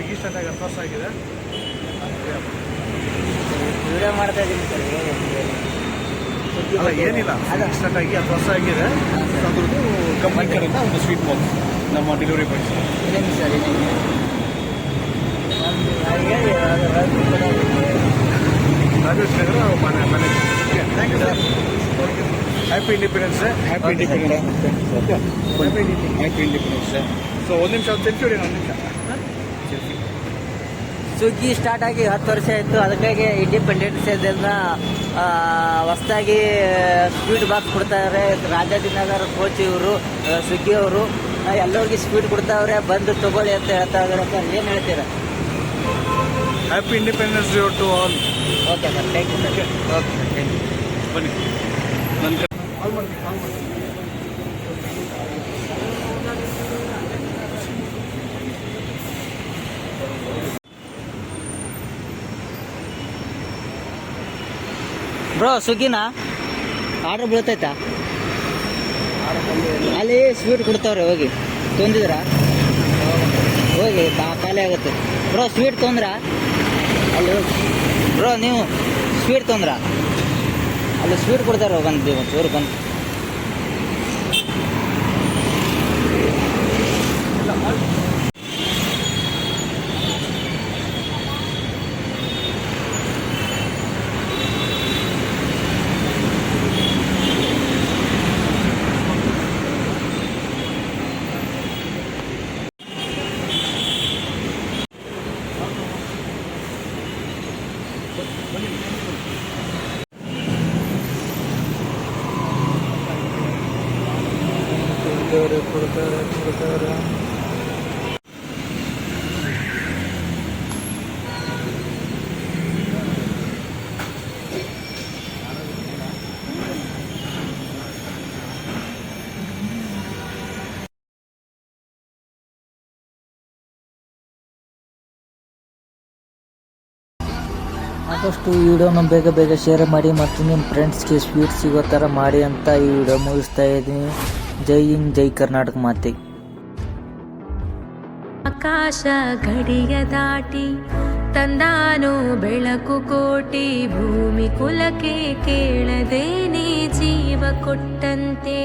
Swiggy start ಆಗಿ ಹತ್ತು ವರ್ಷ ಆಗಿದೆ. ವಿಡಿಯೋ ಮಾಡ್ತಾ ಇದ್ದೀನಿ ಸರ್ ಅಲ್ಲ ಏನಿಲ್ಲ. ಸ್ವಿಗ್ಗಿ ಸ್ಟಾರ್ಟ್ ಆಗಿ ಹತ್ತು ವರ್ಷ ಆಗಿದೆ. ಅದ್ರದ್ದು ಕಂಪ್ನಿ ಕಡೆಯಿಂದ ಒಂದು ಸ್ವೀಟ್ ಬಾಕ್ಸ್ ನಮ್ಮ ಡೆಲಿವರಿ ಬಾಯ್ಸ್ ಇದೇನು ಸರ್ ಇದೆ ಒಂದು ಹೇಳಿ ಅದು ರದ್ದು ಕೊಡೋದು. ರಾಜೇಶ್ ನಗರ ಮನೆ ಮನೆ thank you sir happy independence day happy. Independence happy independence day so ಒಂದು ನಿಮಿಷ ಸೆಲ್ಫಿ ಹೊಡಿ ಒಂದು ನಿಮಿಷ. ಸೆಲ್ಫಿ ಸ್ವಿಗ್ಗಿ ಸ್ಟಾರ್ಟ್ ಆಗಿ ಹತ್ತು ವರ್ಷ ಆಯಿತು. ಅದಕ್ಕಾಗಿ ಇಂಡಿಪೆಂಡೆನ್ಸ್ ಡೇನ ಹೊಸದಾಗಿ ಸ್ವೀಟ್ ಬಾಕ್ಸ್ ಕೊಡ್ತಾರೆ ರಾಜಾಜಿನಗರ ಕೋಚ್ ಇವರು ಸ್ವಿಗ್ಗಿ ಅವರು. ಎಲ್ಲರಿಗೂ ಸ್ವೀಟ್ ಕೊಡ್ತಾವ್ರೆ. ಬಂದು ತಗೊಳ್ಳಿ ಅಂತ ಹೇಳ್ತಾ ಇದ್ದಾರೆ ಸರ್ ಏನು ಹೇಳ್ತೀರಾ? Happy independence day to all okay sir thank you sir okay sir thank you ಬನ್ನಿ ನನ್ನ ಕಾಲ್ ಮಾಡಿ ಕಾಲ್ ಮಾಡಿ ಬ್ರೋ ಸ್ವಿಗ್ಗಿನಾ ಆರ್ಡರ್ ಬೀಳ್ತೈತಾ? ಅಲ್ಲಿ ಸ್ವೀಟ್ ಕೊಡ್ತಾವ್ರೆ, ಹೋಗಿ. ತೊಂದಿದ್ರಾ? ಹೋಗಿ ಖಾಲಿ ಆಗುತ್ತೆ. ಬ್ರೋ ಸ್ವೀಟ್ ತೊಂದ್ರ? ಅಲ್ಲಿ ಬ್ರೋ ನೀವು ಸ್ವೀಟ್ ತೊಂದ್ರ? ಅಲ್ಲಿ ಸ್ವೀಟ್ ಕೊಡ್ತಾರೆ ಬಂದು ಚೂರು ಬಂದು. ಕೊಡ್ತಾರೆ ಕೊಡ್ತಾರೆ ಆದಷ್ಟು ಈ ವಿಡಿಯೋನ ಬೇಗ ಬೇಗ ಶೇರ್ ಮಾಡಿ ಮತ್ತು ನಿಮ್ಮ ಫ್ರೆಂಡ್ಸ್ಗೆ ಸ್ವೀಟ್ ಸಿಗೋ ಥರ ಮಾಡಿ ಅಂತ ಈ ವಿಡಿಯೋ ಮುಗಿಸ್ತಾ ಇದ್ದೀನಿ. ಜೈ ಹಿಂದ್, ಜೈ ಕರ್ನಾಟಕ ಮಾತೆ. ಆಕಾಶ ಗಡಿಯ ದಾಟಿ, ತಂದಾನು ಬೆಳಕು ಕೋಟಿ, ಭೂಮಿ ಕುಲಕ್ಕೆ ಕೇಳದೇನೆ ಜೀವ ಕೊಟ್ಟಂತೆ.